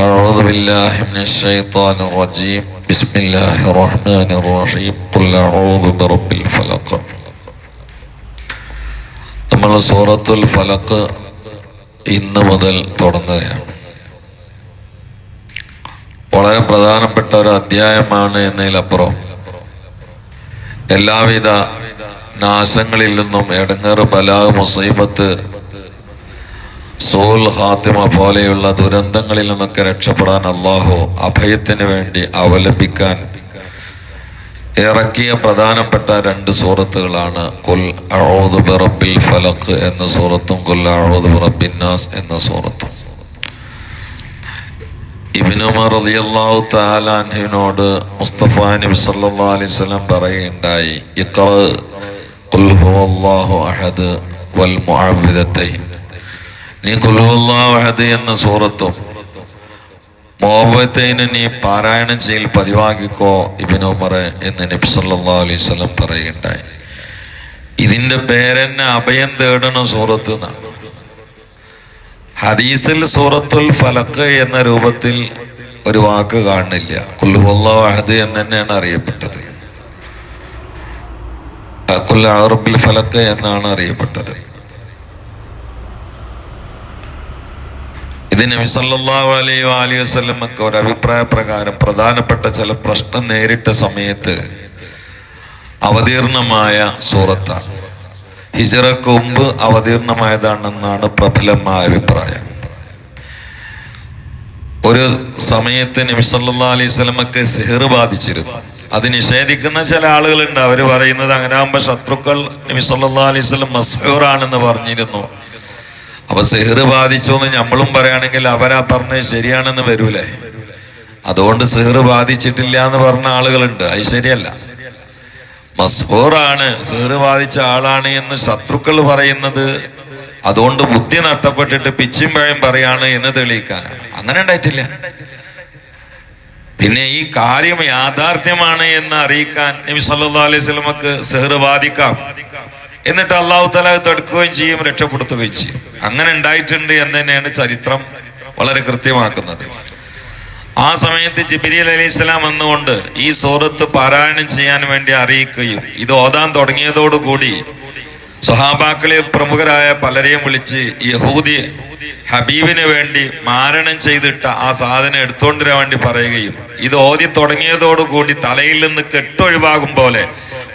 أعوذ بالله من الشيطان الرجيم بسم الله الرحمن الرحيم قل أعوذ برب الفلق നമ്മൾ സൂറത്തുൽ ഫലക്ക് ഇന്ന് മുതൽ തുടങ്ങുകയാണ് വളരെ പ്രധാനപ്പെട്ട ഒരു അധ്യായമാണ് എന്നതിലപ്പുറം എല്ലാവിധ നാശങ്ങളിൽ നിന്നും എടങ്ങേറ് ബലാഗ് മുസൈബത്ത് സോൽ ഹാത്തിമ പോലെയുള്ള ദുരന്തങ്ങളിൽ നിന്നൊക്കെ രക്ഷപ്പെടാൻ അള്ളാഹു അഭയത്തിന് വേണ്ടി അവലംബിക്കാൻ ഇറക്കിയ പ്രധാനപ്പെട്ട രണ്ട് സൂറത്തുകളാണ് കുൽ അഊദു ബിറബിൽ ഫലഖ് എന്ന സൂറത്തും കുൽ അഊദു ബിറബിന്നാസ് നാസ് എന്ന സൂറത്തും. ഇബ്നു ഉമർ റളിയല്ലാഹു തആല അൻഹുവിനോട് മുസ്തഫ നബി സല്ലാ അലൈഹി വസല്ലം പറയുകയുണ്ടായി ഇഖ്റ ഖുൽ ഹുവല്ലാഹു അഹദ് വൽ മുഅവ്വിദത്തൈൻ നീ അഹദ് എന്ന സൂറത്തും മുഅവ്വിദത്തൈൻ നീ പാരായണം ചെയ്യൽ പതിവാക്കിക്കോ ഇബ്നു ഉമർ എന്ന് നബി സല്ലല്ലാഹു അലൈഹി വസല്ലം പറയുകയുണ്ടായി. ഇതിന്റെ പേരെന്നെ അഭയം തേടണ സൂറത്ത് എന്നാണ്. ഹദീസിൽ സൂറത്തുൽ ഫലക്ക് എന്ന രൂപത്തിൽ ഒരു വാക്ക് കാണുന്നില്ല കുല്ലുവല്ലാഹദ് എന്ന് തന്നെയാണ് അറിയപ്പെട്ടത്. ഫലക്ക് എന്നാണ് അറിയപ്പെട്ടത്. നബി സല്ലല്ലാഹു അലൈഹി അലൈഹി വസല്ലമക്ക് ഒരു അഭിപ്രായ പ്രകാരം പ്രധാനപ്പെട്ട ചില പ്രശ്നം നേരിട്ട സമയത്ത് അവതീർണമായ സൂറത്താണ്. ഹിജറക്ക് മുമ്പ് അവതീർണമായതാണെന്നാണ് പ്രബലമായ അഭിപ്രായം. ഒരു സമയത്ത് നബി സല്ലല്ലാഹു അലൈഹി വസല്ലമക്ക് സിഹർ ബാധിച്ചിരുന്നു. അത് നിഷേധിക്കുന്ന ചില ആളുകളുണ്ട്. അവർ പറയുന്നത് അങ്ങനെ ആകുമ്പോൾ ശത്രുക്കൾ നബി സല്ലല്ലാഹു അലൈഹി വസല്ലം മസ്ഹൂറാണെന്ന് പറഞ്ഞിരുന്നു. അപ്പൊ സെഹർ ബാധിച്ചു എന്ന് നമ്മളും പറയുകയാണെങ്കിൽ അവരാ പറഞ്ഞത് ശരിയാണെന്ന് വരൂലേ? അതുകൊണ്ട് സെഹർ ബാധിച്ചിട്ടില്ല എന്ന് പറഞ്ഞ ആളുകളുണ്ട്. അത് ശരിയല്ല. മസ്ഹൂറാണ്. സെഹർ ബാധിച്ച ആളാണ് എന്ന് ശത്രുക്കൾ പറയുന്നത്. അതുകൊണ്ട് ബുദ്ധി നഷ്ടപ്പെട്ടിട്ട് പിച്ചും പഴയും പറയാണ് എന്ന് തെളിയിക്കാനാണ്. അങ്ങനെ ഉണ്ടായിട്ടില്ല. പിന്നെ ഈ കാര്യം യാഥാർത്ഥ്യമാണ് എന്ന് അറിയിക്കാൻ നബി സല്ലല്ലാഹു അലൈഹി വസല്ലമക്ക് സെഹർ ബാധിക്കാം. എന്നിട്ട് അള്ളാഹു തല തടുക്കുകയും ചെയ്യും രക്ഷപ്പെടുത്തുകയും ചെയ്യും. അങ്ങനെ ഉണ്ടായിട്ടുണ്ട് എന്ന് തന്നെയാണ് ചരിത്രം വളരെ കൃത്യമാക്കുന്നത്. ആ സമയത്ത് ജിബിരിൽ അലി ഇസ്ലാം വന്നുകൊണ്ട് ഈ സൂറത്ത് പാരായണം ചെയ്യാൻ വേണ്ടി അറിയിക്കുകയും ഇത് ഓതാൻ തുടങ്ങിയതോടുകൂടി സ്വഹാബാക്കളെ പ്രമുഖരായ പലരെയും വിളിച്ച് യഹൂദി ഹബീബിന് വേണ്ടി മാരണം ചെയ്തിട്ട ആ സാധനം എടുത്തുകൊണ്ടിരാൻ വേണ്ടി പറയുകയും ഇത് ഓതി തുടങ്ങിയതോടുകൂടി തലയിൽ നിന്ന് കെട്ടൊഴിവാകും പോലെ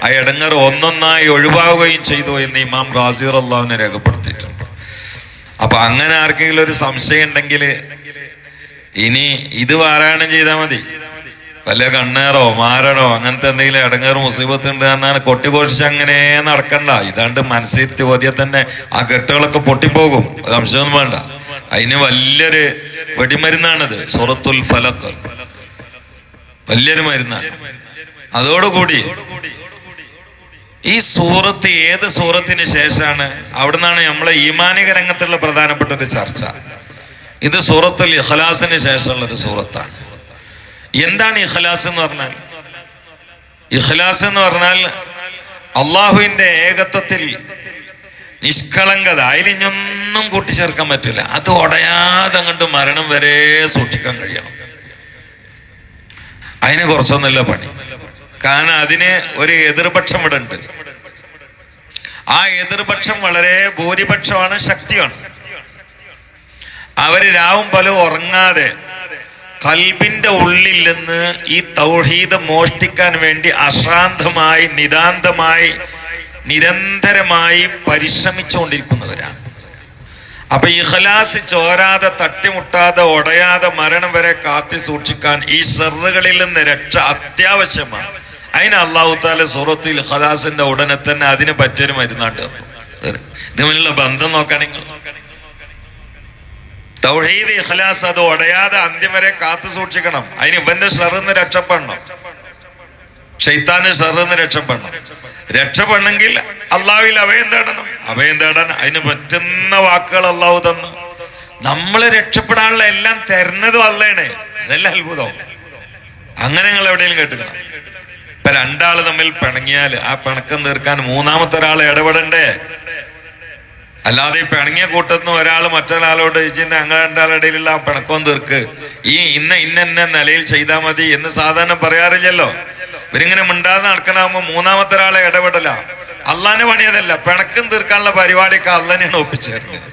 ആ ഇടങ്ങർ ഒന്നൊന്നായി ഒഴിവാകുകയും ചെയ്തു എന്ന് ഇമാം റാസിർ അള്ളാഹുവിനെ രേഖപ്പെടുത്തിയിട്ടുണ്ട്. അപ്പൊ അങ്ങനെ ആർക്കെങ്കിലും ഒരു സംശയം ഉണ്ടെങ്കിൽ ഇനി ഇത് പാരായണം ചെയ്താൽ മതി. വല്ല കണ്ണേറോ മാരണോ അങ്ങനത്തെ എന്തെങ്കിലും ഇടങ്ങേറ് മുസീബത്ത് ഉണ്ട് എന്നാണ് കൊട്ടിഘോഷിച്ച് അങ്ങനെ നടക്കണ്ട. ഇതാണ്ട് മനസ്സിൽ ചോദ്യം തന്നെ ആ കെട്ടുകളൊക്കെ പൊട്ടിപ്പോകും. സംശയമൊന്നും വേണ്ട. അതിന് വലിയൊരു വെടിമരുന്നാണത്. സുറത്തുൽ ഫലത്ത് വലിയൊരു മരുന്നാണ്. അതോടുകൂടി ഈ സൂറത്ത് ഏത് സൂറത്തിന് ശേഷമാണ്? അവിടെ നിന്നാണ് നമ്മളെ ഈമാനിക രംഗത്തുള്ള പ്രധാനപ്പെട്ട ഒരു ചർച്ച. ഇത് സൂറത്തുൽ ഇഖ്ലാസിന് ശേഷമുള്ള ഒരു സൂറത്താണ്. എന്താണ് ഇഖ്ലാസ് എന്ന് പറഞ്ഞാൽ? ഇഖ്ലാസ് എന്ന് പറഞ്ഞാൽ അള്ളാഹുവിന്റെ ഏകത്വത്തിൽ നിഷ്കളങ്കത അതിലിഞ്ഞൊന്നും കൂട്ടിച്ചേർക്കാൻ പറ്റില്ല. അത് ഉടയാതെ അങ്ങോട്ട് മരണം വരെ സൂക്ഷിക്കാൻ കഴിയണം. അതിന് കുറച്ചൊന്നുമില്ല പണി. കാരണം അതിന് ഒരു എതിർപക്ഷം ഇവിടെ ഉണ്ട്. ആ എതിർപക്ഷം വളരെ ഭൂരിപക്ഷമാണ് ശക്തിയാണ്. അവർ രാവും പലവും ഉറങ്ങാതെ കൽബിന്റെ ഉള്ളിൽ നിന്ന് ഈ തൗഹീദ മോഷ്ടിക്കാൻ വേണ്ടി അശ്രാന്തമായി നിതാന്തമായി നിരന്തരമായി പരിശ്രമിച്ചുകൊണ്ടിരിക്കുന്നവരാണ്. അപ്പൊ ഇഖലാസ് ചോരാതെ തട്ടിമുട്ടാതെ ഒടയാതെ മരണം വരെ കാത്തി സൂക്ഷിക്കാൻ ഈ ഷെറുകളിൽ നിന്ന് രക്ഷ അത്യാവശ്യമാണ്. അതിന് അള്ളാഹു താല സൂറത്തിൽ ഖലാസിന്റെ ഉടനെ തന്നെ അതിന് പറ്റൊരു മരുന്നാണ്ട് ഇതുമില്ല ബന്ധം നോക്കുകയാണെങ്കിൽ തൗഹീദ് ഇഖ്ലാസ് അത് ഉടയാതെ അന്ത്യം വരെ കാത്തു സൂക്ഷിക്കണം. അതിന് ഇവന്റെ ഷെറിന്ന് രക്ഷപ്പെടണം. ഷെയ്ത്താന്റെ ഷെറിന്ന് രക്ഷപ്പെടണം. രക്ഷപ്പെടണമെങ്കിൽ അള്ളാഹുവിൽ അഭയം തേടണം. അഭയം തേടാൻ അതിന് പറ്റുന്ന വാക്കുകൾ അള്ളാഹു തന്നു. നമ്മൾ രക്ഷപ്പെടാനുള്ള എല്ലാം തരുന്നതും അല്ലേണേ അതല്ല അത്ഭുതം. അങ്ങനെ നിങ്ങൾ എവിടെയെങ്കിലും കേട്ടുക്കണം ഇപ്പൊ രണ്ടാൾ തമ്മിൽ പിണങ്ങിയാൽ ആ പിണക്കം തീർക്കാൻ മൂന്നാമത്തെ ഒരാൾ ഇടപെടണ്ടേ? അല്ലാതെ ഈ പിണങ്ങിയ കൂട്ടത്തിന് ഒരാൾ മറ്റൊരാളോട് ചോദിച്ചിട്ട് അങ്ങനെ രണ്ടാളുടെയിലുള്ള ആ പിണക്കം തീർക്ക്. ഈ ഇന്ന ഇന്ന ഇന്ന നിലയിൽ ചെയ്താൽ മതി എന്ന് സാധാരണ പറയാറില്ലല്ലോ. ഇവരിങ്ങനെ മിണ്ടാതെ നടക്കണാകുമ്പോ മൂന്നാമത്തെ ഒരാളെ ഇടപെടല. അള്ളാന്റെ പണിയതല്ല പിണക്കം തീർക്കാനുള്ള പരിപാടിയൊക്കെ അള്ളനെയാണ് ഒപ്പിച്ചേർന്നത്.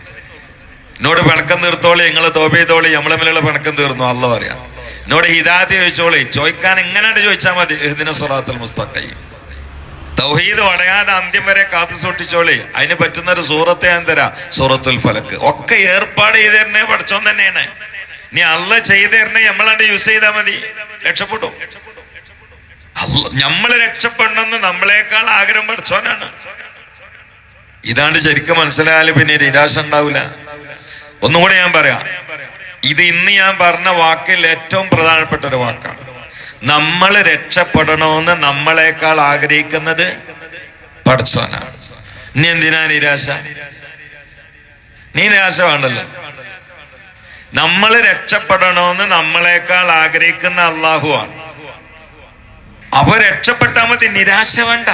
എന്നോട് പിണക്കം തീർത്തോളി നിങ്ങൾ തോപ ചെയ്തോളി നമ്മളെ മേലുള്ള പിണക്കം തീർന്നു അള്ള പറയാം. എന്നോട് ഹിദാത്തി ചോദിച്ചോളെ. ചോദിക്കാൻ എങ്ങനെയാണ് ചോദിച്ചാൽ മതി. ഇതിന് സ്വലാത്തൽ മുസ്തഖൈ. തൗഹീദ് വടയാതെ അന്ത്യം വരെ കാത്തു സൂക്ഷിച്ചോളി. അതിന് പറ്റുന്ന ഒരു സൂറത്തെ ഞാൻ തരാം. സൂറത്തുൽ ഫലക്ക് ഒക്കെ ഏർപ്പാട് ചെയ്ത് തരണേ പഠിച്ചോൻ തന്നെയാണ്. ഇനി അല്ല ചെയ്ത് തരണേ നമ്മളാണ്ട് യൂസ് ചെയ്താൽ മതി. രക്ഷപ്പെട്ടു നമ്മൾ രക്ഷപ്പെടണമെന്ന് നമ്മളെക്കാൾ ആഗ്രഹം പഠിച്ചോനാണ് ഇതാണ്ട് ശരിക്കും മനസ്സിലായാലും പിന്നെ നിരാശ ഉണ്ടാവില്ല ഒന്നുകൂടെ ഞാൻ പറയാം. ഇത് ഇന്ന് ഞാൻ പറഞ്ഞ വാക്കിൽ ഏറ്റവും പ്രധാനപ്പെട്ട ഒരു വാക്കാണ്. നമ്മൾ രക്ഷപ്പെടണമെന്ന് നമ്മളെക്കാൾ ആഗ്രഹിക്കുന്നത് പഠിച്ചവനാണ്. നീ എന്തിനാ നിരാശ? നീ നിരാശ വേണ്ടല്ലോ. നമ്മൾ രക്ഷപ്പെടണമെന്ന് നമ്മളെക്കാൾ ആഗ്രഹിക്കുന്ന അള്ളാഹുവാണ്. അപ്പൊ രക്ഷപ്പെട്ടാൽ മതി നിരാശ വേണ്ട.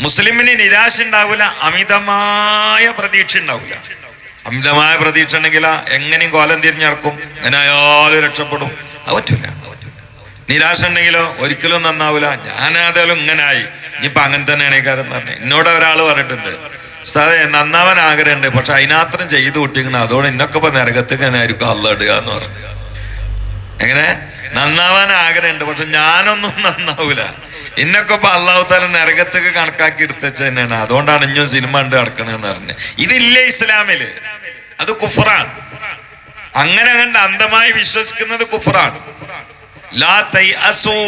മുസ്ലിമിന് നിരാശ ഉണ്ടാവില്ല അമിതമായ പ്രതീക്ഷ ഉണ്ടാവില്ല. അമിതമായ പ്രതീക്ഷ ഉണ്ടെങ്കിൽ എങ്ങനെയും കോലം തിരിഞ്ഞടക്കും. എങ്ങനെയായാലും രക്ഷപ്പെടും. അത് നിരാശ ഉണ്ടെങ്കിലോ ഒരിക്കലും നന്നാവില്ല ഞാനേതായാലും ഇങ്ങനായി. ഇനിയിപ്പോ അങ്ങനെ തന്നെയാണ് ഈ കാര്യം പറഞ്ഞു. എന്നോട് ഒരാൾ പറഞ്ഞിട്ടുണ്ട്. സാറേ നന്നാവാൻ ആഗ്രഹമുണ്ട്. പക്ഷെ അതിനാത്രം ചെയ്തു കൂട്ടിക്കണം അതുകൊണ്ട് ഇന്നൊക്കെ ഇപ്പൊ നരകത്തേക്ക് തന്നെ ആയിരിക്കും ഇടുക എന്ന് പറഞ്ഞു. എങ്ങനെ? നന്നാവാൻ ആഗ്രഹമുണ്ട്. പക്ഷെ ഞാനൊന്നും നന്നാവൂല. ഇന്നൊക്കെ ഇപ്പൊ അള്ളാഹുത്താല നരകത്തേക്ക് കണക്കാക്കി എടുത്തച്ച തന്നെയാണ്. അതുകൊണ്ടാണ് ഇഞ്ഞും സിനിമ ഉണ്ട് കിടക്കണെന്ന് പറഞ്ഞു. ഇതില്ലേ ഇസ്ലാമിൽ? അത് കുഫറാണ് അങ്ങനെ കണ്ട് അന്ധമായി വിശ്വസിക്കുന്നത് കുഫറാണ് ലാ തൈഅസൂ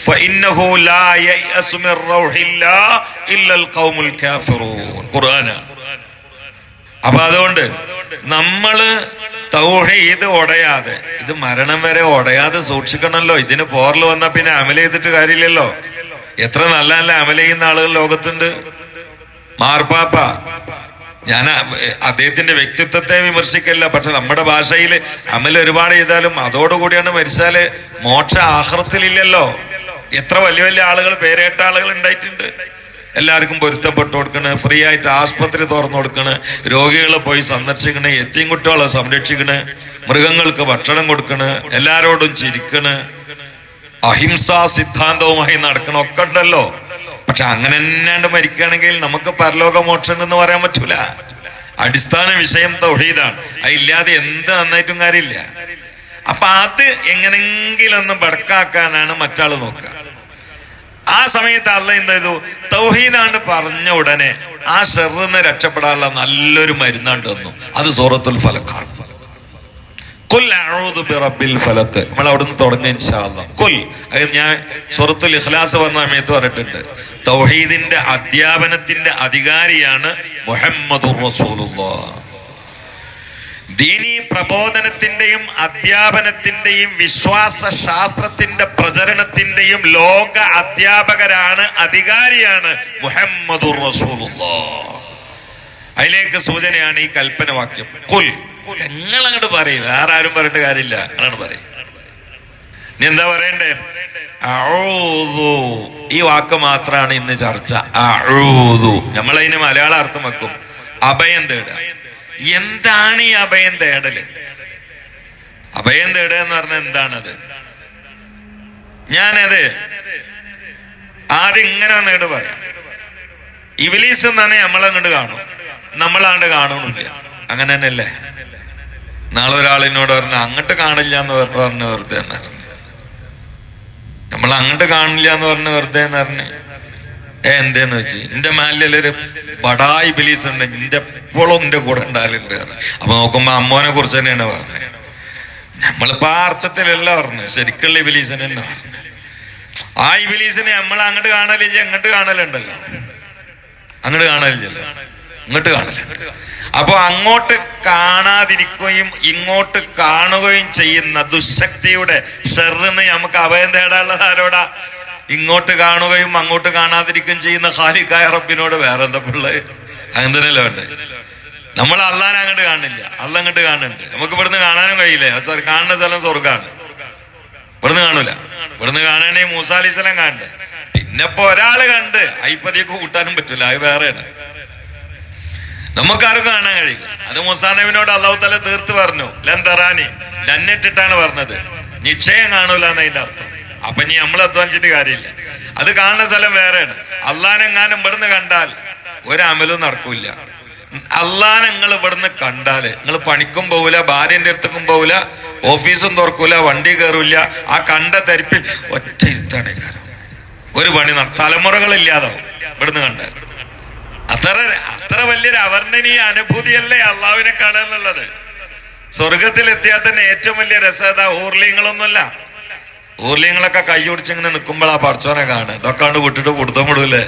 فإنه لا ييأس من روح الله إلا القوم الكافرون ഖുർആനാണ് അപ്പൊ അതുകൊണ്ട് നമ്മള് തൗഹീദ് ഉടയാതെ ഇത് മരണം വരെ ഉടയാതെ സൂക്ഷിക്കണമല്ലോ ഇതിന് പോറൽ വന്നാ പിന്നെ അമല ചെയ്തിട്ട് കാര്യമില്ലല്ലോ എത്ര നല്ല നല്ല അമല ചെയ്യുന്ന ആളുകൾ ലോകത്തുണ്ട് മാർപ്പാപ്പ ഞാൻ അദ്ദേഹത്തിന്റെ വ്യക്തിത്വത്തെ വിമർശിക്കല്ല പക്ഷെ നമ്മുടെ ഭാഷയിൽ അമൽ ഒരുപാട് ചെയ്താലും അതോടുകൂടിയാണ് മരിച്ചാൽ മോക്ഷ ആഹ്റത്തിലില്ലല്ലോ. എത്ര വലിയ വലിയ ആളുകൾ പേരേട്ട ആളുകൾ ഉണ്ടായിട്ടുണ്ട്. എല്ലാവർക്കും പൊരുത്തപ്പെട്ട് കൊടുക്കണ് ഫ്രീ ആയിട്ട് ആസ്പത്രി തുറന്നു കൊടുക്കണ് രോഗികളെ പോയി സന്ദർശിക്കണ് എത്തിയും കുട്ടികളെ സംരക്ഷിക്കണ് മൃഗങ്ങൾക്ക് ഭക്ഷണം കൊടുക്കണ് എല്ലാരോടും ചിരിക്കണ്. അഹിംസാ സിദ്ധാന്തവുമായി നടക്കണം ഒക്കെ ഉണ്ടല്ലോ. പക്ഷെ അങ്ങനെ തന്നെയാണ്ട് മരിക്കുകയാണെങ്കിൽ നമുക്ക് പരലോക മോക്ഷം എന്ന് പറയാൻ പറ്റൂല. അടിസ്ഥാന വിഷയം തൗഹീദാണ്. അതില്ലാതെ എന്ത് നന്നായിട്ടും കാര്യമില്ല. അപ്പൊ അത് എങ്ങനെങ്കിലും ഒന്ന് ബടക്കാക്കാനാണ് മറ്റാൾ നോക്കുക. ആ സമയത്ത് അല്ല എന്ത് തൗഹീദാണ്ട് പറഞ്ഞ ഉടനെ ആ ഷെറിന്ന് രക്ഷപ്പെടാനുള്ള നല്ലൊരു മരുന്നാണ്ട് വന്നു അത് സൂറത്തുൽ ഫലക്കാണ്. നമ്മൾ അവിടുന്ന് തുടങ്ങുക കൊൽ ഞാൻ സൂറത്തുൽ ഇഖ്ലാസ് പറഞ്ഞ സമയത്ത് പറഞ്ഞിട്ടുണ്ട്. തൗഹീദിന്റെ അധ്യാപനത്തിന്റെ അധികാരിയാണ് മുഹമ്മദ് ദീനി പ്രബോധനത്തിന്റെയും അധ്യാപനത്തിന്റെയും വിശ്വാസ ശാസ്ത്രത്തിന്റെ പ്രചരണത്തിന്റെയും ലോക അധ്യാപകരാണ് അധികാരിയാണ് റസൂലുള്ള. അതിലേക്ക് സൂചനയാണ് ഈ കൽപ്പന വാക്യം. കുൽ നിങ്ങൾ അങ്ങോട്ട് പറയും വേറെ ആരും പറയേണ്ട കാര്യമില്ല. അങ്ങോട്ട് പറയും. നീ എന്താ പറയണ്ടേ. ഈ വാക്ക് മാത്രമാണ് ഇന്ന് ചർച്ച. അഊദു. നമ്മളതിന് മലയാള അർത്ഥം വെക്കും. അഭയം തേടുക. എന്താണ് ഈ അഭയം തേടൽ? അഭയം തേടുക എന്ന് പറഞ്ഞാൽ എന്താണത്? ഞാനത് ആദ്യം ഇങ്ങനെ വന്നിട്ട് പറയാം. ഇവലീസ് എന്നാണ് നമ്മളങ്ങോട്ട് കാണും. നമ്മളാണ്ട് കാണുന്നില്ല അങ്ങനെ തന്നെയല്ലേ? നാളെ ഒരാൾ എന്നോട് പറഞ്ഞു അങ്ങോട്ട് കാണില്ല എന്ന് പറഞ്ഞ് വെറുതെ നമ്മൾ അങ്ങോട്ട് കാണില്ല എന്ന് പറഞ്ഞു വെറുതെ എന്ന് പറഞ്ഞു. ഏ എന്തേന്ന് വെച്ച്? എന്റെ മാലിലൊരു ബടായി ബിലീസ് ഉണ്ട്. എന്റെ എപ്പോഴും എന്റെ കൂടെ ഉണ്ടാകലുണ്ട്. അപ്പൊ നോക്കുമ്പോ അമ്മോനെ കുറിച്ച് തന്നെയാണ് പറഞ്ഞത്. നമ്മളിപ്പോ ആ അർത്ഥത്തിലല്ല പറഞ്ഞു ശരിക്കുള്ള ഇബിലീസിനെ തന്നെ പറഞ്ഞു ആ ഇബിലീസിനെ നമ്മൾ അങ്ങോട്ട് കാണലില്ല അങ്ങോട്ട് കാണലുണ്ടല്ലോ. അങ്ങോട്ട് കാണലില്ലല്ലോ. ഇങ്ങോട്ട് കാണില്ല. അപ്പൊ അങ്ങോട്ട് കാണാതിരിക്കുകയും ഇങ്ങോട്ട് കാണുകയും ചെയ്യുന്ന ദുശക്തിയുടെ ഷെറിന്ന് നമുക്ക് അഭയം തേടാനുള്ളത് ആരോടാ? ഇങ്ങോട്ട് കാണുകയും അങ്ങോട്ട് കാണാതിരിക്കുകയും ചെയ്യുന്ന ഖാലിക്കായ റബ്ബിനോട് വേറെ എന്താ പിള്ളേ? അങ്ങനെ വേണ്ടേ? നമ്മൾ അള്ളാൻ അങ്ങോട്ട് കാണില്ല. അള്ള അങ്ങോട്ട് കാണുന്നുണ്ട്. നമുക്ക് ഇവിടുന്ന് കാണാനും കഴിയില്ലേ. സാർ കാണുന്ന സ്ഥലം സ്വർഗാണ് ഇവിടുന്ന് കാണൂല. ഇവിടുന്ന് കാണാനേ മൂസാലി സ്ഥലം കാണണ്ടേ? പിന്നെ ഇപ്പൊ ഒരാൾ കണ്ട്. അയ്പതിയൊക്കെ കൂട്ടാനും പറ്റൂല. അത് വേറെയാണ്. നമുക്കാർക്കും കാണാൻ കഴിയും. അത് മുസാനബിനോട് അള്ളാഹു തല തീർത്ത് പറഞ്ഞു. ലന്തറാനി ലന്നിട്ടിട്ടാണ് പറഞ്ഞത്. നിശ്ചയം കാണൂല എന്നതിന്റെ അർത്ഥം. അപ്പൊ നീ നമ്മൾ അധ്വാനിച്ചിട്ട് കാര്യമില്ല. അത് കാണുന്ന സ്ഥലം വേറെയാണ്. അള്ളാനെങ്ങാനും ഇവിടുന്ന് കണ്ടാൽ ഒരമലും നടക്കൂല അള്ളാനെ നിങ്ങൾ ഇവിടുന്ന് കണ്ടാൽ നിങ്ങൾ പണിക്കും പോവില്ല ഭാര്യന്റെ അടുത്തേക്കും പോവില്ല ഓഫീസും തുറക്കൂല വണ്ടി കയറൂല ആ കണ്ട തരിപ്പിൽ ഒറ്റ ഇരുത്താണ് ഒരു പണി തലമുറകളില്ലാതാവും ഇവിടുന്ന് കണ്ടാൽ. അത്ര അത്ര വലിയൊരു അവർണനീയ അനുഭൂതിയല്ലേ അള്ളാവിനെ കാണാനുള്ളത് സ്വർഗത്തിൽ എത്തിയാൽ തന്നെ ഏറ്റവും വലിയ രസത ഊർലിങ്ങളൊന്നുമല്ല. ഊർലിങ്ങളൊക്കെ കൈ പിടിച്ചിങ്ങനെ നിൽക്കുമ്പോൾ ആ പറച്ചോനെ കാണുക. ഇതൊക്കെ കണ്ട് വിട്ടിട്ട് കൊടുത്തം വിടൂലേ.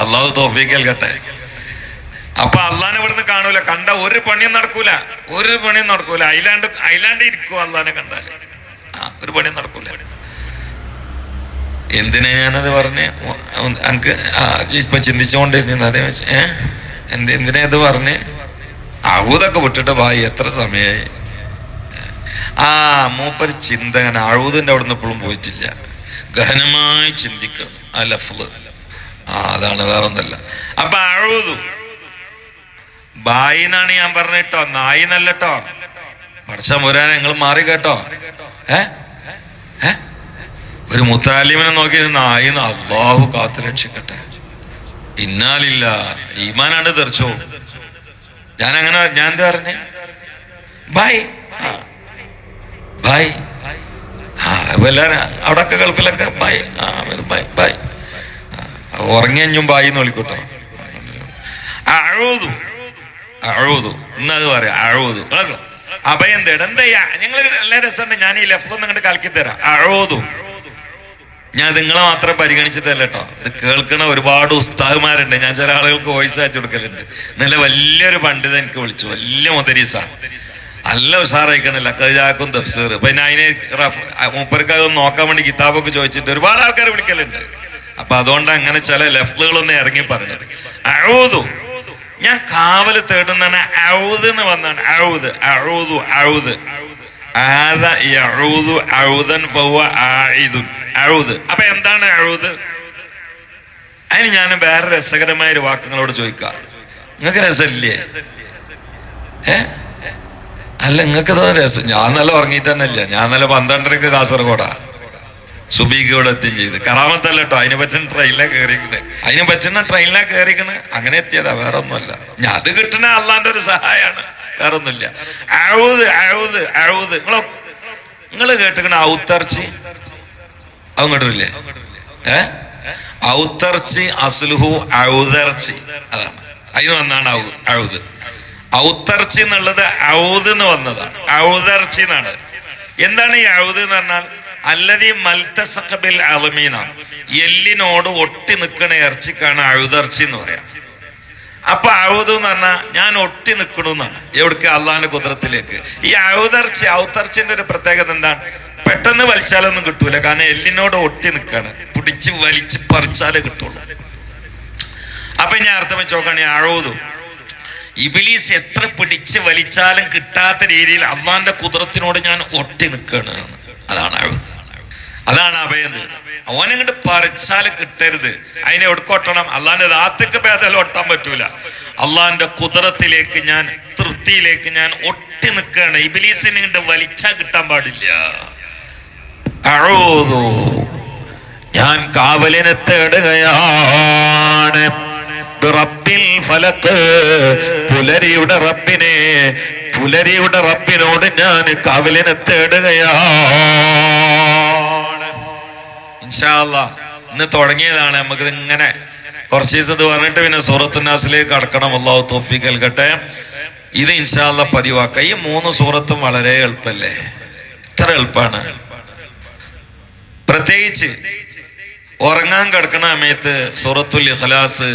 അള്ളാഹ് തോഫിക്കൽ കട്ടെ അപ്പൊ അള്ളാനെ ഇവിടുന്ന് കാണൂല. കണ്ട ഒരു പണിയും നടക്കൂല. ഒരു പണിയും നടക്കൂല. അയിലാണ്ട് അയിലാണ്ട് ഇരിക്കും അള്ളാനെ കണ്ടാൽ. ആ ഒരു പണിയും നടക്കൂല. എന്തിനാ ഞാനത് പറഞ്ഞ്? എനിക്ക് ഇപ്പൊ ചിന്തിച്ചുകൊണ്ടിരുന്നു അതേ വെച്ച് ഏ? എന്ത് എന്തിനാ ഇത് പറഞ്ഞ്? അഴുതൊക്കെ വിട്ടിട്ട് ഭായി എത്ര സമയമായി ആ മൂപ്പര് ചിന്തകൻ അഴുതിന്റെ അവിടെ നിന്ന് ഇപ്പോഴും പോയിട്ടില്ല. ഗഹനമായി ചിന്തിക്കണം ആ ലഫ്ല് ആ അതാണ് വേറെ ഒന്നല്ല അപ്പൊ അഴുതു. ബായിന്നാണ് ഞാൻ പറഞ്ഞിട്ടോ നായിന്നല്ലോ പഠിച്ച മുരാൻ നിങ്ങൾ മാറി കേട്ടോ. ഏഹ് ഒരു മുത്താലിമിനെ നോക്കി നായി അള്ളാഹു കാത്തു രക്ഷിക്കട്ടെ. ഇന്നാലില്ല ഈമാനാണ് തെറിച്ചോ? ഞാൻ അങ്ങനെ ഞാൻ എന്താ പറഞ്ഞേ? ബൈ. ബൈ. ആ അവിടൊക്കെ ഗൾഫിലൊക്കെ ബൈ. Bye bye. ഉറങ്ങിയഞ്ഞും ബായി എന്ന് വിളിക്കൂട്ടോ. അഴുതു അഴുതു ഇന്നത് പറയാം. അഴുതു അഭയം തേടും. എന്താ ഞങ്ങൾ നല്ല രസമുണ്ട്. ഞാൻ ഈ ലെഫ്റ്റ് ഒന്ന് അങ്ങോട്ട് കലക്കി തരാം. അഴുതു ഞാൻ നിങ്ങളെ മാത്രം പരിഗണിച്ചിട്ടല്ല കേട്ടോ ഇത് കേൾക്കുന്ന ഒരുപാട് ഉസ്താദുമാരുണ്ട്. ഞാൻ ചില ആളുകൾക്ക് വോയിസ് അയച്ചു കൊടുക്കലുണ്ട്. ഇന്നലെ വലിയൊരു പണ്ഡിതൻ എനിക്ക് വിളിച്ചു. വലിയ മുതരീസ നല്ല ഉഷാറായിക്കണില്ല. കൈജാക്കും തഫ്സീർ പിന്നെ അതിനെ മൂപ്പർക്ക് അതൊന്ന് നോക്കാൻ വേണ്ടി കിതാബൊക്കെ ചോദിച്ചിട്ട് ഒരുപാട് ആൾക്കാർ വിളിക്കലുണ്ട്. അപ്പൊ അതുകൊണ്ട് അങ്ങനെ ചില ലെഫ്റ്റുകളൊന്നും ഇറങ്ങി പറഞ്ഞത്. അഴുതു ഞാൻ കാവൽ തേടുന്ന ഔത് എന്ന് വന്നാണ് ഔത് അഴുതു ഔത് യഊദു ഔദൻ ഫവ ആഇദു അപ്പൊ എന്താണ് ഔദ്? അതിന് ഞാൻ വേറെ രസകരമായ ഒരു വാക്കുകളോട് ചോദിക്കാം. നിങ്ങൾക്ക് രസമില്ലേ? ഏ? അല്ല നിങ്ങൾക്ക് തന്നെ രസം. ഞാൻ നല്ല ഉറങ്ങിയിട്ട് തന്നെ ഇല്ല ഞാൻ നല്ല പന്ത്രണ്ടരക്ക് കാസർഗോഡാ. സുബീക്ക് എത്തുകയും ചെയ്ത്. കറാമത്തല്ല കേട്ടോ അതിനെ പറ്റുന്ന ട്രെയിനിലാണ് കയറിക്കണ് അതിനെ പറ്റുന്ന ട്രെയിനിലാണ് കയറിക്കണ് അങ്ങനെ എത്തിയതാ. വേറെ ഒന്നുമല്ല ഞാൻ അത് കിട്ടണ അള്ളാന്റെ ഒരു സഹായമാണ് വേറെ ഒന്നുമില്ല അഴുത് അഴുത് അഴുത് നിങ്ങളോ നിങ്ങൾ കേട്ടിക്കണ ഔത്തർച്ചി? അത് കേട്ടിട്ടില്ലേ? ഏ? ഔത്തർച്ചി അസ്ലുഹു ഔതർച്ചി അതാണ്. അതിന് വന്നാണ് അഴുത് ഔത് ഔത്തർച്ചി എന്നുള്ളത് ഔത് എന്ന് വന്നതാണ്. ഔതർച്ചി എന്നാണ്. എന്താണ് ഈ ഔത് എന്ന് പറഞ്ഞാൽ? അല്ലതി മൽത്തസഖബിൽ അലമീന എല്ലിനോട് ഒട്ടി നിൽക്കണ ഇറച്ചിക്കാണ് അഴുതർച്ചി എന്ന് പറയാം. അപ്പൊ അഴുതു എന്ന് പറഞ്ഞാൽ ഞാൻ ഒട്ടി നിൽക്കണമെന്നാണ് എവിടേക്ക്? അള്ളാന്റെ കുതിരത്തിലേക്ക്. ഈ അഴുതർച്ച ഔത്തർച്ചിന്റെ ഒരു പ്രത്യേകത എന്താണ്? പെട്ടെന്ന് വലിച്ചാലൊന്നും കിട്ടൂല. കാരണം എല്ലിനോട് ഒട്ടി നിൽക്കാണ് പിടിച്ച് വലിച്ച് പറിച്ചാലേ കിട്ടുള്ളൂ. അപ്പൊ ഞാൻ അർത്ഥം വെച്ച് നോക്കുകയാണെങ്കിൽ അഴുതു ഇബിലീസ് എത്ര പിടിച്ച് വലിച്ചാലും കിട്ടാത്ത രീതിയിൽ അള്ളാന്റെ കുതിരത്തിനോട് ഞാൻ ഒട്ടി നിൽക്കുകയാണ് അതാണ് അതാണ് അഭയം ഓനങ്ങോട്ട് പറിച്ചാൽ കിട്ടരുത്. അതിനെ ഒടുക്കൊട്ടണം അള്ളാന്റെ ദാത്തക്ക് ഭേദം ഒട്ടാൻ പറ്റൂല. അള്ളാന്റെ കുതിരത്തിലേക്ക് ഞാൻ തൃപ്തിയിലേക്ക് ഞാൻ ഒട്ടി നിൽക്കുകയാണ്. ഇബിലീസിനെ ഇങ്ങോട്ട് വലിച്ചാൽ കിട്ടാൻ പാടില്ല. അഴോതോ ഞാൻ കാവലിനെ തേടുകയാണ്. റബ്ബിൽ ഫലക്ക് പുലരിയുടെ റബ്ബിനെ പുലരിയുടെ റബ്ബിനോട് ഞാൻ കാവലിനെ തേടുകയാണ്. ഇൻഷാ അല്ലാ ഇന്ന് തുടങ്ങിയതാണ്. നമുക്ക് ഇങ്ങനെ കുറച്ച് ദിവസം ഇത് പറഞ്ഞിട്ട് പിന്നെ സൂറത്തുനാസിലേക്ക് കടക്കണം. അള്ളാഹു തോഫിക്ക് നൽകട്ടെ. ഇത് ഇൻഷാല്ല പതിവാക്ക. ഈ മൂന്ന് സൂറത്തും വളരെ എളുപ്പല്ലേ? ഇത്ര എളുപ്പാണ്. പ്രത്യേകിച്ച് ഉറങ്ങാൻ കിടക്കണ സമയത്ത് സൂറത്തുൽ ഇഖ്ലാസ്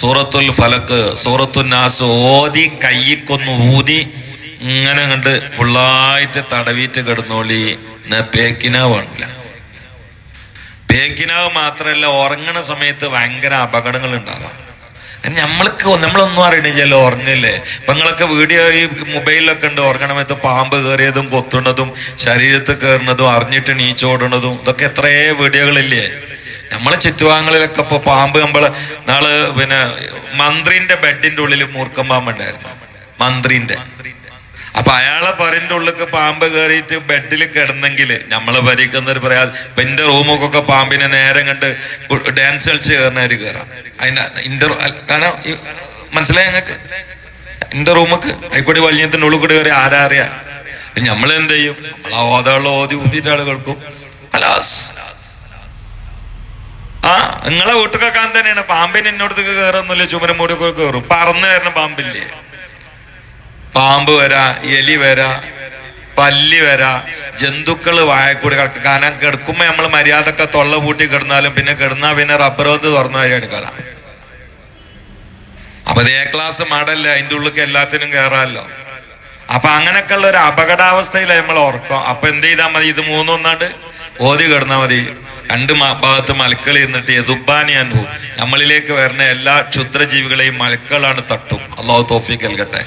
സൂറത്തുൽ ഫലക്ക് സൂറത്തുൽ നാസ് ഓതി കയ്യിക്കൊന്ന് ഊതി ഇങ്ങനെ കണ്ട് ഫുള്ളായിട്ട് തടവിയിട്ട് കിടന്നോളി. പേക്കിനാ വേണില്ല പേക്കിനാവ് മാത്രമല്ല ഉറങ്ങണ സമയത്ത് ഭയങ്കര അപകടങ്ങൾ ഉണ്ടാവാം നമ്മൾക്ക് നമ്മളൊന്നും അറിയണില്ല ഉറങ്ങില്ലേ? ഇപ്പൊ നിങ്ങളൊക്കെ വീഡിയോ ഈ മൊബൈലിലൊക്കെ ഉണ്ട് ഉറങ്ങണ സമയത്ത് പാമ്പ് കയറിയതും കൊത്തുന്നതും ശരീരത്ത് കയറുന്നതും അറിഞ്ഞിട്ട് നീച്ചോടുന്നതും ഇതൊക്കെ എത്രയേ വീഡിയോകളില്ലേ? നമ്മളെ ചുറ്റുഭാഗങ്ങളിലൊക്കെ ഇപ്പൊ പാമ്പ് നമ്മൾ നാൾ പിന്നെ മന്ത്രിന്റെ ബെഡിന്റെ ഉള്ളിൽ മൂർക്കം പാമ്പുണ്ടായിരുന്നു മന്ത്രിന്റെ. അപ്പൊ അയാളെ പറന്റെ ഉള്ളിക്ക് പാമ്പ് കയറിയിട്ട് ബെഡിൽ കിടന്നെങ്കിൽ നമ്മളെ ഭരിക്കുന്നവർ പറയാ ഇപ്പൊ എന്റെ റൂമൊക്കെ പാമ്പിനെ നേരം കണ്ട് ഡാൻസ് കളിച്ച് കയറുന്നവര് കയറാം അതിന്റെ ഇന്റർ കാരണം മനസ്സിലായി ഞങ്ങൾക്ക് എന്റെ റൂമൊക്കെ ആയിക്കോട്ടെ വലിയത്തിന്റെ ഉള്ളിൽ കൂടി കയറി ആരാ അറിയാ? നമ്മൾ എന്ത് ചെയ്യും? നമ്മൾ ആ ഓതി ഊതിയിട്ട് ആൾ കേൾക്കും. അലാസ്. ആ നിങ്ങളെ വീട്ടുകാക്കാൻ തന്നെയാണ്. പാമ്പിന് എന്നോടത്തേക്ക് കയറുന്നില്ല ചുമരം മൂടി കയറും പറന്നു കയറുന്ന പാമ്പില്ലേ? പാമ്പ് വരാ എലി വരാ പല്ലി വരാ ജന്തുക്കൾ വായക്കൂടി കിടക്കും. കാരണം കിടക്കുമ്പോ നമ്മൾ മര്യാദക്ക തൊള്ള പൂട്ടി കിടന്നാലും പിന്നെ കിടന്നാ പിന്നെ റബ്ബർ വന്ന് തുറന്നു വരെ എടുക്കല. അപ്പൊ എ ക്ലാസ് മാടല്ല അതിന്റെ ഉള്ളിൽ എല്ലാത്തിനും കയറാമല്ലോ അപ്പൊ അങ്ങനെയൊക്കെ ഉള്ള ഒരു അപകടാവസ്ഥയിലാണ് നമ്മൾ ഓർക്കാം അപ്പൊ എന്ത് ചെയ്താൽ മതി? ഇത് മൂന്നൊന്നാണ്ട് ഓതി കിടന്നാ മതി. രണ്ട് ഭാഗത്ത് മലക്കൾ ഇരുന്നിട്ട് യദുബാനി അനുഭവം നമ്മളിലേക്ക് വരുന്ന എല്ലാ ക്ഷുദ്രജീവികളെയും മലക്കളാണ് തട്ടും. അള്ളാഹു തോഫിക്ക് നൽകട്ടെ.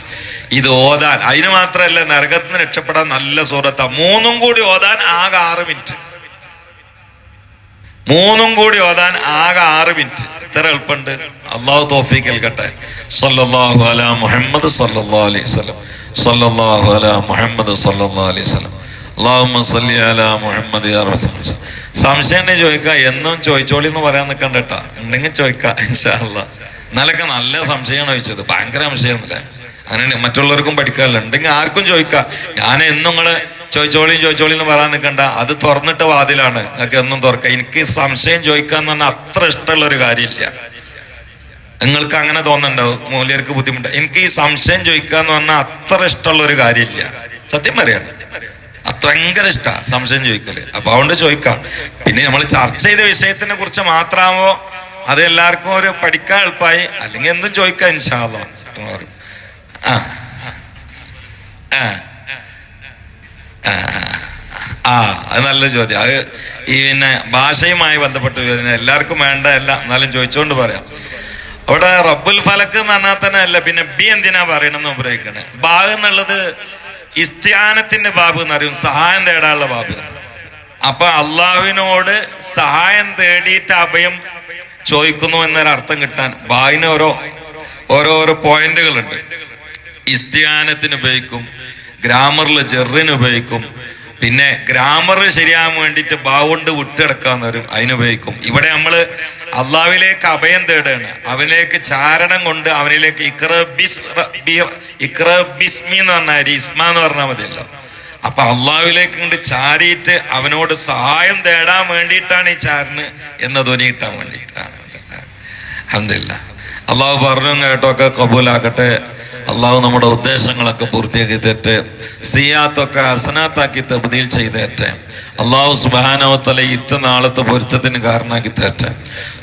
ഇത് ഓതാൻ അതിന് മാത്രമല്ല നരകത്തിന് രക്ഷപ്പെടാൻ നല്ല സൂറത്താ. മൂന്നും കൂടി ഓതാൻ ആകെ ആറ് മിനിറ്റ്. മൂന്നും കൂടി ഓതാൻ ആകെ ആറ് മിനിറ്റ്. ഇത്ര എളുപ്പമുണ്ട്? അള്ളാഹു തോഫിക്ക് നൽകട്ടെ. സല്ലല്ലാഹു അലാ മുഹമ്മദ് സല്ലാ അലൈഹി വസല്ലം. സല്ലല്ലാഹു അലാ മുഹമ്മദ് സല്ലാ അലൈഹി വസല്ലം. അല്ലാഹുമ്മ സല്ലി അലാ മുഹമ്മദ് സംശയം ചോദിക്കാം എന്നും ചോദിച്ചോളി എന്ന് പറയാൻ നിൽക്കണ്ട കേട്ടാ. ഉണ്ടെങ്കിൽ ചോദിക്കാം ഇൻഷാ അല്ലാ ഇന്നലൊക്കെ നല്ല സംശയമാണ് ചോദിച്ചത്. ഭയങ്കര സംശയമൊന്നുമില്ല അങ്ങനെ മറ്റുള്ളവർക്കും പഠിക്കാറില്ല ഉണ്ടെങ്കിൽ ആർക്കും ചോദിക്കാം ഞാൻ എന്നും നിങ്ങൾ ചോദിച്ചോളിയും ചോദിച്ചോളിയും എന്ന് പറയാൻ നിൽക്കണ്ട അത് തുറന്നിട്ട് വാതിലാണ്. നിങ്ങൾക്ക് എന്നും തുറക്കാം എനിക്ക് സംശയം ചോദിക്കാന്ന് പറഞ്ഞാൽ അത്ര ഇഷ്ടമുള്ള ഒരു കാര്യമില്ല. നിങ്ങൾക്ക് അങ്ങനെ തോന്നുന്നുണ്ടാവും. മൂല്യർക്ക് ബുദ്ധിമുട്ട്. എനിക്ക് ഈ സംശയം ചോദിക്കുക എന്ന് പറഞ്ഞാൽ അത്ര ഇഷ്ടമുള്ള ഒരു കാര്യമില്ല. സത്യം പറയാണ്. ഭയങ്കര ഇഷ്ടമാണ് സംശയം ചോദിക്കൽ. അപ്പൊ അതുകൊണ്ട് ചോദിക്കാം. പിന്നെ നമ്മൾ ചർച്ച ചെയ്ത വിഷയത്തിനെ കുറിച്ച് മാത്രമാവോ അത് എല്ലാവർക്കും ഒരു പഠിക്കാൻ എളുപ്പമായി അല്ലെങ്കിൽ എന്തും ചോദിക്കാം ഇൻഷാല്ലോ ആ. ആ. അത് നല്ല ചോദ്യം. അത് ഈ പിന്നെ ഭാഷയുമായി ബന്ധപ്പെട്ട് എല്ലാവർക്കും വേണ്ട അല്ല എന്നാലും ചോദിച്ചുകൊണ്ട് പറയാം. അവിടെ റബ്ബുൽ ഫലക്ക് എന്ന് പറഞ്ഞാൽ തന്നെ അല്ല പിന്നെ ബി എന്തിനാ പറയണമെന്ന് ഉപയോഗിക്കണേ? ബാഗ് എന്നുള്ളത് ഇസ്ത്യാനത്തിന്റെ ബാബ് എന്ന് അറിയും സഹായം തേടാനുള്ള ബാബ്. അപ്പൊ അള്ളാഹുവിനോട് സഹായം തേടിയിട്ട് അഭയം ചോദിക്കുന്നു എന്നൊരർത്ഥം കിട്ടാൻ. ബാബിന് ഓരോ ഓരോരോ പോയിന്റുകളുണ്ട്. ഇസ്ത്യാനത്തിന് ഉപയോഗിക്കും ഗ്രാമറിൽ ജെറിന് ഉപയോഗിക്കും പിന്നെ ഗ്രാമർ ശരിയാകാൻ വേണ്ടിയിട്ട് ബാവുണ്ട് വിട്ടെടുക്കാന്ന് അതിനുപയോഗിക്കും ഇവിടെ നമ്മൾ അള്ളാവിലേക്ക് അഭയം തേടുകയാണ് അവനിലേക്ക് ചാരണം കൊണ്ട് അവനിലേക്ക് ഇക്ര ബിസ് ഇക്ര ബിസ്മി എന്ന് പറഞ്ഞാൽ ഇസ്മ എന്ന് പറഞ്ഞാൽ മതിയല്ലോ. അപ്പൊ അള്ളാവിലേക്ക് കൊണ്ട് ചാരിയിട്ട് അവനോട് സഹായം തേടാൻ വേണ്ടിയിട്ടാണ് ഈ ചാരന് എന്ന് ധ്വനി കിട്ടാൻ വേണ്ടിയിട്ടാണ്. അഹമ്മദില്ല അള്ളാഹു പറഞ്ഞു കേട്ടൊക്കെ കബൂലാക്കട്ടെ. അള്ളാഹു നമ്മുടെ ഉദ്ദേശങ്ങളൊക്കെ പൂർത്തിയാക്കി തരട്ടെ സിയാത്തൊക്കെ ഹസനാത്താക്കി തബ്ദീൽ ചെയ്തേറ്റെ. അള്ളാഹു സുബാനവത്തല ഇത്ത നാളത്തെ പൊരുത്തത്തിന് കാരണമാക്കി തേറ്റെ.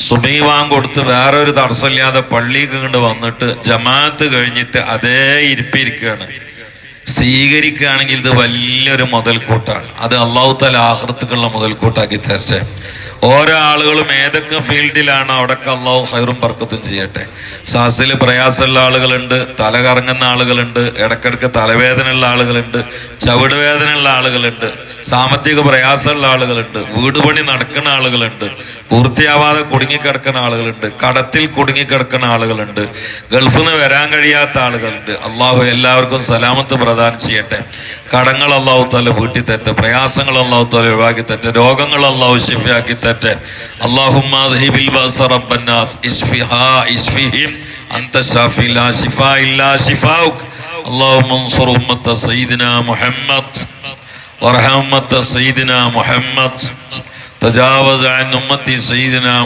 സുബൈവാൻ കൊടുത്ത് വേറൊരു തടസ്സമില്ലാതെ പള്ളിക്ക് കണ്ട് വന്നിട്ട് ജമാഅത്ത് കഴിഞ്ഞിട്ട് അതേ ഇരിപ്പിരിക്കുകയാണ് സ്വീകരിക്കുകയാണെങ്കിൽ ഇത് വലിയൊരു മുതൽക്കൂട്ടാണ്. അത് അള്ളാഹു തല ആഹൃത്തുക്കളുടെ മുതൽക്കൂട്ടാക്കി തരട്ടെ ഓരോ ആളുകളും ഏതൊക്കെ ഫീൽഡിലാണ് അവിടൊക്കെ അള്ളാഹു ഹൈറും ബർക്കത്തും ചെയ്യട്ടെ. സാസിൽ പ്രയാസമുള്ള ആളുകളുണ്ട് തല കറങ്ങുന്ന ആളുകളുണ്ട് ഇടക്കിടക്ക് തലവേദനയുള്ള ആളുകളുണ്ട് ചവിട് വേദനയുള്ള ആളുകളുണ്ട് സാമ്പത്തിക പ്രയാസമുള്ള ആളുകളുണ്ട് വീട് പണി നടക്കുന്ന ആളുകളുണ്ട് പൂർത്തിയാവാതെ കുടുങ്ങിക്കിടക്കുന്ന ആളുകളുണ്ട് കടത്തിൽ കുടുങ്ങിക്കിടക്കുന്ന ആളുകളുണ്ട് ഗൾഫിൽ നിന്ന് വരാൻ കഴിയാത്ത ആളുകളുണ്ട്. അള്ളാഹു എല്ലാവർക്കും സലാമത്ത് പ്രദാനം ചെയ്യട്ടെ. കടങ്ങൾ അള്ളാഹു തല വീട്ടി തെറ്റ് പ്രയാസങ്ങൾ അള്ളാഹു തല ഒഴിവാക്കി തെറ്റ് രോഗങ്ങൾ അള്ളാഹു ഷിഫിയാക്കി തെറ്റ്. അള്ളാഹുമാ മുഹമ്മദ് തജാവസ്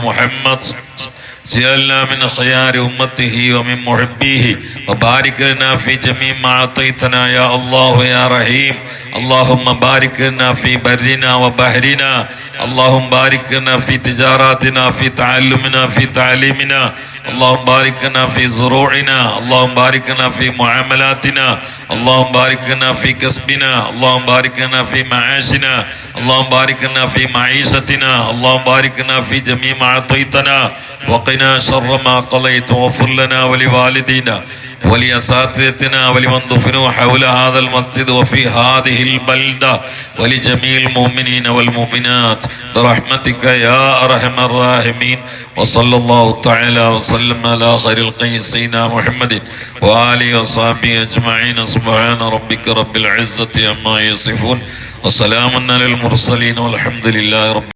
മുഹമ്മദ്. جعلنا من خيار أمته ومن محبيه وبارك لنا في جميع ما أعطيتنا يا الله يا رحيم. اللهم بارك لنا في برنا وبحرنا. اللهم بارك لنا في تجاراتنا في تعلمنا في تعليمنا. اللهم بارك لنا في زروعنا. اللهم بارك لنا في معاملاتنا. اللهم بارك لنا في كسبنا اللهم بارك لنا في معاشنا اللهم بارك لنا في معيشتنا اللهم بارك لنا في جميع ما أعطيتنا وقنا شر ما قضيت واغفر لنا ولوالدينا. ولأساتذتنا ولمن دفنوا حول هذا المسجد وفي هذه البلدة ولجميع المؤمنين والمؤمنات برحمتك يا أرحم الراحمين وصلى الله تعالى وسلم على خير القيسين محمد وآله وصحبه أجمعين سبحان ربك رب العزة عما يصفون وسلام على المرسلين والحمد لله رب